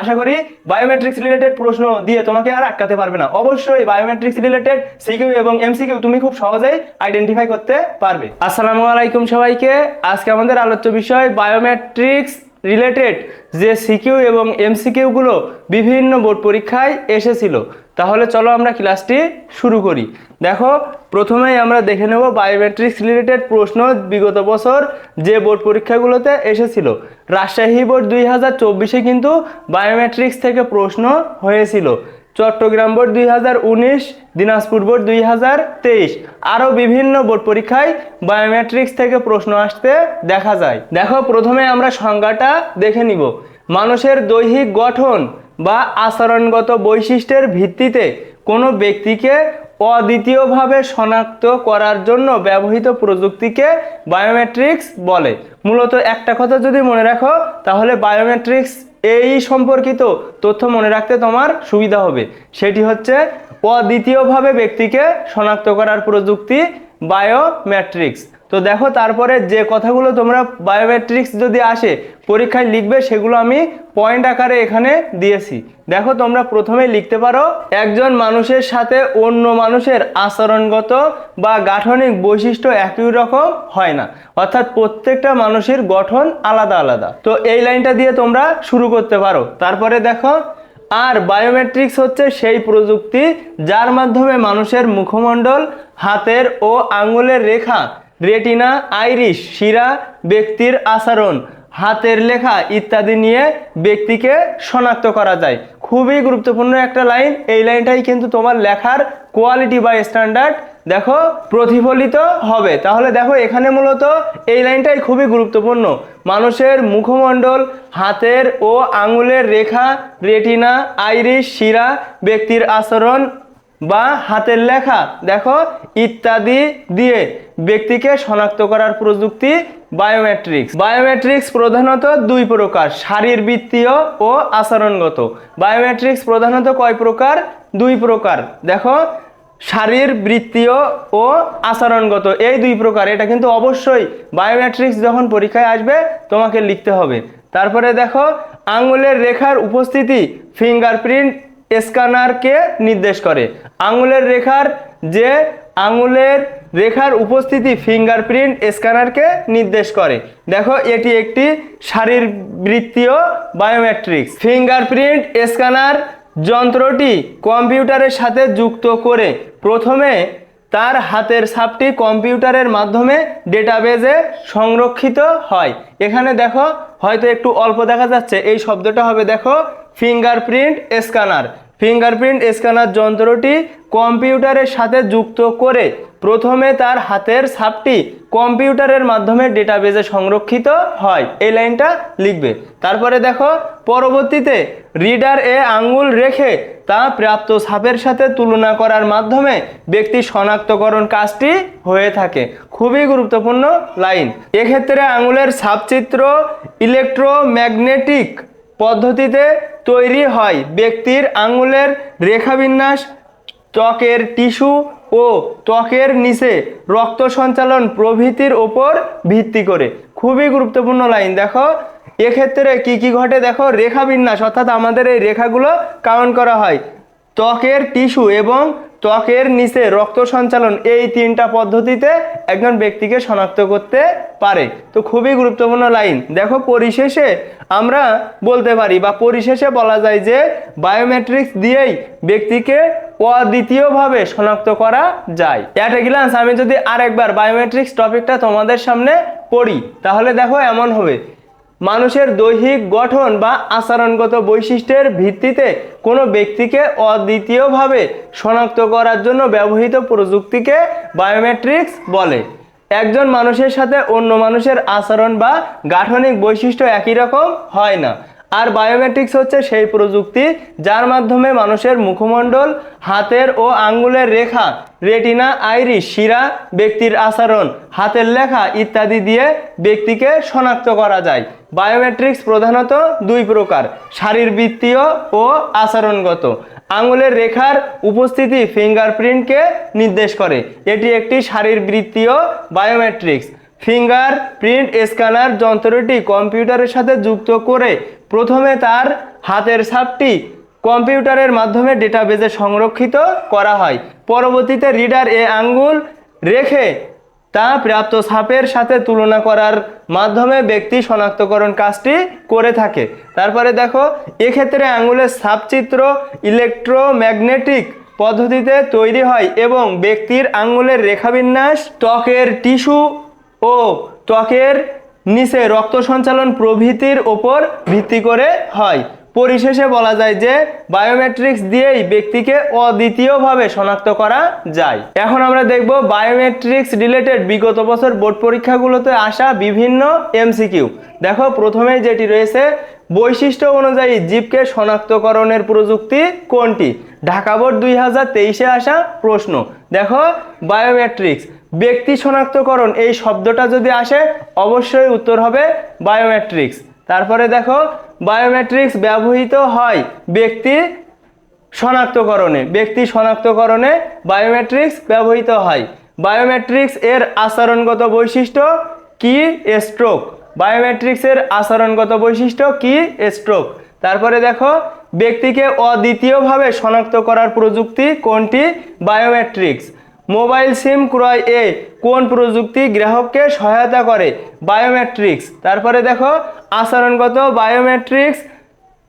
আশা করি biometrics related প্রশ্ন দিয়ে তোমাকে আর আটকাতে পারবে না। অবশ্যই বায়োমেট্রিক্স রিলেটেড সিকিউ এবং এমসিকিউ তুমি খুব সহজেই আইডেন্টিফাই করতে পারবে। আসসালামু আলাইকুম সবাইকে। আজকে আমাদের আলোচ্য বিষয় বায়োমেট্রিক্স রিলেটেড যে সিকিউ এবং এমসিকিউগুলো বিভিন্ন বোর্ড পরীক্ষায় এসেছিল। তাহলে চলো আমরা ক্লাসটি শুরু করি। দেখো, প্রথমেই আমরা দেখে নেব বায়োমেট্রিক্স রিলেটেড প্রশ্ন বিগত বছর যে বোর্ড পরীক্ষাগুলোতে এসেছিল। রাজশাহী বোর্ড দুই হাজার চব্বিশে কিন্তু বায়োমেট্রিক্স থেকে প্রশ্ন হয়েছিল। চট্টগ্রাম বোর্ড দুই হাজার উনিশ, দিনাজপুর বোর্ড দুই হাজার তেইশ। আরও বিভিন্ন বোর্ড পরীক্ষায় বায়োমেট্রিক্স থেকে প্রশ্ন আসতে দেখা যায়। দেখো, প্রথমে আমরা সংজ্ঞাটা দেখে নিব। মানুষের দৈহিক গঠন বা আচরণগত বৈশিষ্ট্যের ভিত্তিতে কোনো ব্যক্তিকে অদ্বিতীয়ভাবে শনাক্ত করার জন্য ব্যবহৃত প্রযুক্তিকে বায়োমেট্রিক্স বলে। মূলত একটা কথা যদি মনে রাখো, তাহলে বায়োমেট্রিক্স এই সম্পর্কিত তথ্য মনে রাখতে তোমার সুবিধা হবে। সেটি হচ্ছে অদ্বিতীয়ভাবে ব্যক্তিকে শনাক্ত করার প্রযুক্তি বায়োমেট্রিক্স তো দেখো তারপরে যে কথাগুলো তোমরা বায়োমেট্রিক্স যদি আসে, পরীক্ষায় লিখবে, সেগুলো আমি পয়েন্ট আকারে এখানে দিয়েছি। দেখো তোমরা প্রথমে লিখতে পারো, একজন মানুষের সাথে অন্য মানুষের আচরণগত বা গাঠনিক বৈশিষ্ট্য একই রকম হয় না। অর্থাৎ প্রত্যেকটা মানুষের গঠন আলাদা আলাদা। তো এই লাইনটা দিয়ে তোমরা শুরু করতে পারো। তারপরে দেখো আর বায়োমেট্রিক্স হচ্ছে সেই প্রযুক্তি যার মাধ্যমে মানুষের মুখমণ্ডল, হাতের ও আঙুলের রেখা, রেটিনা, আইরিশ, শিরা, ব্যক্তির আচরণ, হাতের লেখা ইত্যাদি নিয়ে ব্যক্তিকে শনাক্ত করা যায়। খুবই গুরুত্বপূর্ণ একটা লাইন, এই লাইনটাই কিন্তু তোমার লেখার কোয়ালিটি বা স্ট্যান্ডার্ড দেখো প্রতিফলিত হবে। তাহলে দেখো এখানে মূলত এই লাইনটাই খুবই গুরুত্বপূর্ণ। মানুষের মুখমণ্ডল, হাতের ও আঙুলের রেখা, রেটিনা, আইরিশ, শিরা, ব্যক্তির আচরণ বা হাতের লেখা। দেখো ইত্যাদি দিয়ে ব্যক্তিকে শনাক্ত করার প্রযুক্তি বায়োমেট্রিক্স বায়োমেট্রিক্স প্রধানত দুই প্রকার শারীরবৃত্তীয় ও আচরণগত। বায়োমেট্রিক্স প্রধানত কয় প্রকার? দুই প্রকার। দেখো শারীরবৃত্তীয় ও আচরণগত, এই দুই প্রকার। এটা কিন্তু অবশ্যই বায়োমেট্রিক্স যখন পরীক্ষায় আসবে, তোমাকে লিখতে হবে। তারপরে দেখো, আঙুলের রেখার উপস্থিতি ফিঙ্গারপ্রিন্ট স্ক্যানারকে নির্দেশ করে। আঙুলের রেখার যে আঙুলের রেখার উপস্থিতি ফিঙ্গারপ্রিন্ট স্ক্যানারকে নির্দেশ করে। দেখো, এটি একটি শারীরবৃত্তীয় বায়োমেট্রিক্স ফিঙ্গারপ্রিন্ট স্ক্যানার যন্ত্রটি কম্পিউটারের সাথে যুক্ত করে প্রথমে তার হাতের ছাপটি কম্পিউটারের মাধ্যমে ডেটাবেজে সংরক্ষিত হয়। এখানে দেখো, হয়তো একটু অল্প দেখা যাচ্ছে। এই শব্দটা হবে, দেখো, ফিঙ্গারপ্রিন্ট স্ক্যানার। ফিঙ্গারপ্রিন্ট স্ক্যানার যন্ত্রটি কম্পিউটারের সাথে যুক্ত করে প্রথমে তার হাতের ছাপটি কম্পিউটারের মাধ্যমে ডেটাবেজে সংরক্ষিত হয়। এই লাইনটা লিখবে। তারপরে দেখো, পরবর্তীতে রিডার এ আঙ্গুল রেখে তা প্রাপ্ত ছাপের সাথে তুলনা করার মাধ্যমে ব্যক্তি শনাক্তকরণ কাজটি হয়ে থাকে। খুবই গুরুত্বপূর্ণ লাইন। এক্ষেত্রে আঙুলের ছাপচিত্র ইলেকট্রোম্যাগনেটিক পদ্ধতিতে তৈরি হয়। ব্যক্তির আঙুলের রেখাবিন্যাস, ত্বকের টিস্যু ও ত্বকের নিচে রক্ত সঞ্চালন প্রভৃতির ওপর ভিত্তি করে। খুবই গুরুত্বপূর্ণ লাইন, দেখো। এক্ষেত্রে কি কি ঘটে? দেখো রেখা বিন্যাস অর্থাৎ আমাদের এই রেখাগুলো কাউন্ট করা হয়। ত্বকের টিস্যু এবং ত্বকের নিচে রক্ত সঞ্চালন এই তিনটা পদ্ধতিতে একজন ব্যক্তিকে শনাক্ত করতে পারে। তো খুবই গুরুত্বপূর্ণ লাইন। দেখো, পরিশেষে আমরা বলতে পারি বা পরিশেষে বলা যায় যে বায়োমেট্রিক্স দিয়েই ব্যক্তিকে অদ্বিতীয়ভাবে শনাক্ত করা যায়। অ্যাট এ গ্লান্স আমি যদি আরেকবার বায়োমেট্রিক্স টপিকটা তোমাদের সামনে পড়ি, তাহলে দেখো এমন হবে। মানুষের দৈহিক গঠন বা আচরণগত বৈশিষ্ট্যের ভিত্তিতে কোনো ব্যক্তিকে অদ্বিতীয়ভাবে শনাক্ত করার জন্য ব্যবহৃত প্রযুক্তিকে বায়োমেট্রিক্স বলে। একজন মানুষের সাথে অন্য মানুষের আচরণ বা গাঠনিক বৈশিষ্ট্য একই রকম হয় না। আর বায়োমেট্রিক্স হচ্ছে সেই প্রযুক্তি যার মাধ্যমে মানুষের মুখমণ্ডল, হাতের ও আঙ্গুলের রেখা, রেটিনা, আইরিশ, শিরা, ব্যক্তির আচরণ, হাতের লেখা ইত্যাদি দিয়ে ব্যক্তিকে শনাক্ত করা যায়। বায়োমেট্রিক্স প্রধানত দুই প্রকার, শারীরবৃত্তীয় ও আচরণগত। আঙুলের রেখার উপস্থিতি ফিঙ্গারপ্রিন্টকে নির্দেশ করে। এটি একটি শারীরবৃত্তীয় বায়োমেট্রিক্স ফিঙ্গার প্রিন্ট স্ক্যানার যন্ত্রটি কম্পিউটারের সাথে যুক্ত করে প্রথমে তার হাতের ছাপটি কম্পিউটারের মাধ্যমে ডেটাবেজে সংরক্ষিত করা হয়। পরবর্তীতে রিডার এ আঙ্গুল রেখে তা প্রাপ্ত ছাপের সাথে তুলনা করার মাধ্যমে ব্যক্তি শনাক্তকরণ কাজটি করে থাকে। তারপরে দেখো, এক্ষেত্রে আঙ্গুলের ছাপচিত্র ইলেকট্রোম্যাগনেটিক পদ্ধতিতে তৈরি হয় এবং ব্যক্তির আঙ্গুলের রেখাবিন্যাস ত্বকের টিস্যু ও ত্বকের নিচে রক্ত সঞ্চালন প্রভৃতির ওপর ভিত্তি করে হয়। পরিশেষে বলা যায় যে বায়োমেট্রিক্স দিয়েই ব্যক্তিকে অদ্বিতীয়ভাবে শনাক্ত করা যায়। এখন আমরা দেখব বায়োমেট্রিক্স রিলেটেড বিগত বছর বোর্ড পরীক্ষাগুলোতে আসা বিভিন্ন এমসিকিউ। দেখো, প্রথমেই যেটি রয়েছে, বৈশিষ্ট্য অনুযায়ী জীবকে শনাক্তকরণের প্রযুক্তি কোনটি? ঢাকা বোর্ড দুই হাজার তেইশে আসা প্রশ্ন। দেখো বায়োমেট্রিক্স ব্যক্তি শনাক্তকরণ, এই শব্দটা যদি আসে, অবশ্যই উত্তর হবে বায়োমেট্রিক্স তারপরে দেখো বায়োমেট্রিক্স ব্যবহৃত হয় ব্যক্তি শনাক্তকরণে। ব্যক্তি শনাক্তকরণে বায়োমেট্রিক্স ব্যবহৃত হয়। বায়োমেট্রিক্স এর আচরণগত বৈশিষ্ট্য কি? স্ট্রোক বায়োমেট্রিক্সের আচরণগত বৈশিষ্ট্য কি? স্ট্রোক তারপরে দেখো, ব্যক্তিকে অদ্বিতীয়ভাবে শনাক্ত করার প্রযুক্তি কোনটি? বায়োমেট্রিক্স মোবাইল সিম ক্রয় এ কোন প্রযুক্তি গ্রাহককে সহায়তা করে? বায়োমেট্রিক্স। তারপরে দেখো, আচরণগত বায়োমেট্রিক্স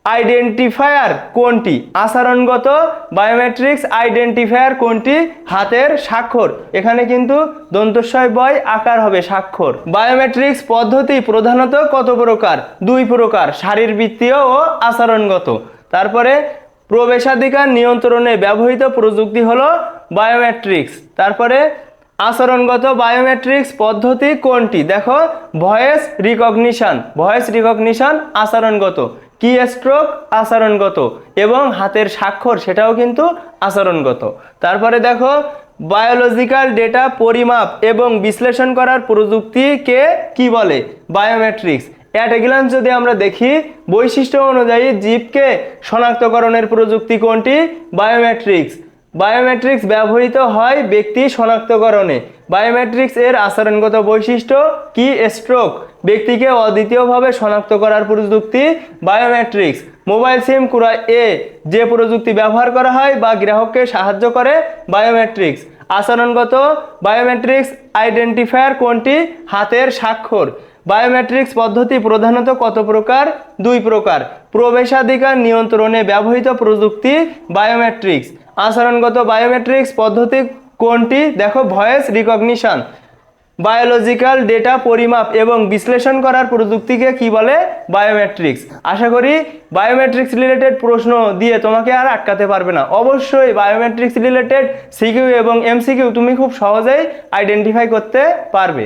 আইডেন্টিফায়ার কোনটি? আচরণগত বায়োমেট্রিক্স আইডেন্টিফায়ার কোনটি? হাতের স্বাক্ষর। এখানে কিন্তু দন্তস্বয় বয় আকার হবে স্বাক্ষর। বায়োমেট্রিক্স পদ্ধতি প্রধানত কত প্রকার? দুই প্রকার শারীরবৃত্তীয় ও আচরণগত। তারপরে প্রবেশাধিকার নিয়ন্ত্রণে ব্যবহৃত প্রযুক্তি হলো বায়োমেট্রিক্স তারপরে আচরণগত বায়োমেট্রিক্স পদ্ধতি কোনটি? দেখো ভয়েস রিকগনিশন ভয়েস রিকগনিশন আচরণগত। কি স্ট্রোক আচরণগত। এবং হাতের স্বাক্ষর, সেটাও কিন্তু আচরণগত। তারপরে দেখো বায়োলজিক্যাল ডেটা পরিমাপ এবং বিশ্লেষণ করার প্রযুক্তিকে কি বলে? বায়োমেট্রিক্স অ্যাট এ যদি আমরা দেখি, বৈশিষ্ট্য অনুযায়ী জীবকে শনাক্তকরণের প্রযুক্তি কোনটি? বায়োমেট্রিক্স বায়োমেট্রিক্স ব্যবহৃত হয় ব্যক্তি শনাক্তকরণে। বায়োমেট্রিক্স এর আচরণগত বৈশিষ্ট্য কি? স্ট্রোক ব্যক্তিকে অদ্বিতীয়ভাবে শনাক্ত করার প্রযুক্তি বায়োমেট্রিক্স মোবাইল সিম ক্রয় এ যে প্রযুক্তি ব্যবহার করা হয় বা গ্রাহককে সাহায্য করে বায়োমেট্রিক্স আচরণগত বায়োমেট্রিক্স আইডেন্টিফায়ার কোনটি? হাতের স্বাক্ষর। বায়োমেট্রিক্স পদ্ধতি প্রধানত কত প্রকার? দুই প্রকার। প্রবেশাধিকার নিয়ন্ত্রণে ব্যবহৃত প্রযুক্তি বায়োমেট্রিক্স আচরণগত বায়োমেট্রিক্স পদ্ধতি কোনটি? দেখো ভয়েস রিকগনিশন বায়োলজিক্যাল ডেটা পরিমাপ এবং বিশ্লেষণ করার প্রযুক্তিকে কি বলে? বায়োমেট্রিক্স আশা করি বায়োমেট্রিক্স রিলেটেড প্রশ্ন দিয়ে তোমাকে আর আটকাতে পারবে না। অবশ্যই বায়োমেট্রিক্স রিলেটেড সিকিউ এবং এমসিকিউ তুমি খুব সহজেই আইডেন্টিফাই করতে পারবে।